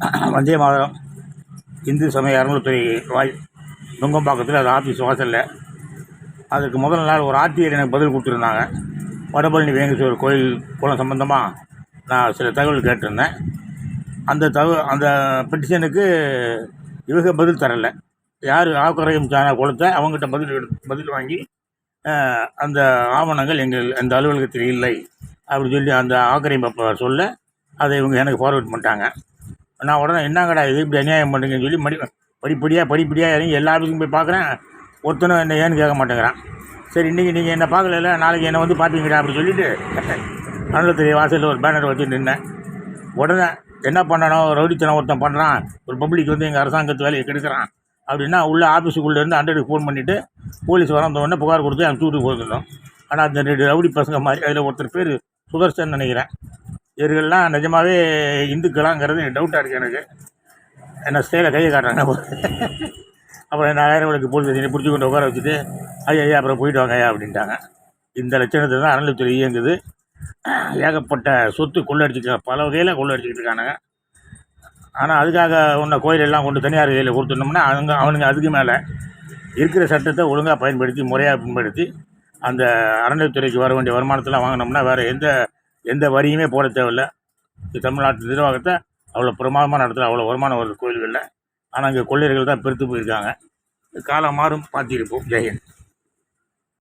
வந்தே மாதரம். இந்து சமய அறநிலைத்துறை வாய் நுங்கம்பாக்கத்தில் அது ஆஃபீஸ் வாசலில். அதுக்கு முதல் நாள் ஒரு ஆர்டிஐ எனக்கு பதில் கொடுத்துருந்தாங்க. வடபழனி வேங்கேஸ்வரர் கோயில் குளம் சம்பந்தமாக நான் சில தகவல் கேட்டிருந்தேன். அந்த தகவல் அந்த பெட்டிஷனுக்கு இவங்க பதில் தரலை. யார் ஆக்கரையும் சாண கொடுத்த அவங்ககிட்ட பதில் எடுத்து பதில் வாங்கி அந்த ஆவணங்கள் எங்கள் அந்த அலுவலகத்தில் இல்லை. அப்படின்னு சொல்லி அந்த ஆக்கரையும் சொல்ல அதை இவங்க எனக்கு ஃபார்வர்ட் பண்ணிட்டாங்க. நான் உடனே என்னங்கடா இது? இப்படி அநியாயம் பண்ணுறீங்கன்னு சொல்லி மடி படிப்படியாக படிப்படியாக இறங்கி எல்லா போய் பார்க்குறேன். ஒருத்தனும் என்ன ஏன்னு கேட்க மாட்டேங்கிறான். சரி இன்றைக்கி நீங்கள் என்ன பார்க்கல நாளைக்கு என்னை வந்து பார்ப்பீங்கடா அப்படின்னு சொல்லிட்டு அனுலத்துறை வாசலில் ஒரு பேனர் வச்சு நின்னேன். உடனே என்ன பண்ணணும்? ரவுடித்தனம் ஒருத்தன் பண்ணுறான் ஒரு பப்ளிக் வந்து எங்கள் அரசாங்கத்து வேலையை கெடுக்கிறான். அப்படின்னா உள்ள ஆஃபீஸுக்குள்ளே இருந்து ஹண்ட்ரடுக்கு ஃபோன் பண்ணிவிட்டு போலீஸ் வந்த உடனே புகார் கொடுத்து அனுப்பிச்சு விட்டு போயிருந்தோம் ஆனால் அந்த ரெண்டு ரவுடி பசங்க மாதிரி அதில் ஒருத்தர் பேர் சுதர்சன் நினைக்கிறேன். இவர்கள்லாம் நிஜமாவே இந்துக்களாங்கிறது எனக்கு டவுட்டாக இருக்குது எனக்கு. என்ன ஸ்டேயில் கையை காட்டுறாங்க அப்புறம் என்ன ஆயிரவளுக்கு போலீஸ் ஸ்டேஷனை பிடிச்சி கொண்டு உட்கார வச்சுட்டு ஐயா ஐயா அப்புறம் போயிட்டு வாங்க ஐயா அப்படின்ட்டாங்க. இந்த லட்சணத்தை தான் அறநிலைத்துறை இயங்குது. ஏகப்பட்ட சொத்து கொள்ளடிச்சிக்க பல வகையில் கொள்ளடிச்சிக்கிட்டு இருக்கானுங்க. ஆனால் அதுக்காக உன்னை கோயிலெல்லாம் கொண்டு தனியார் கையில் கொடுத்துட்டோம்னா அவங்க அவனுங்க அதுக்கு மேலே இருக்கிற சட்டத்தை ஒழுங்காக பயன்படுத்தி முறையாக பயன்படுத்தி அந்த அறநிலைத்துறைக்கு வர வேண்டிய வருமானத்தெல்லாம் வாங்கினோம்னா வேறு எந்த எந்த வரியுமே போட தேவையில்ல. இது தமிழ்நாட்டு நிர்வாகத்தை அவ்வளோ பிரமாதமாக நடத்துகிற அவ்வளோ வருமானம் வருது கோயில்களில். ஆனால் இங்கே கொள்ளையர்கள் தான் பெருத்து போயிருக்காங்க. காலம் மாறும் பார்த்திருப்போம். ஜெயன்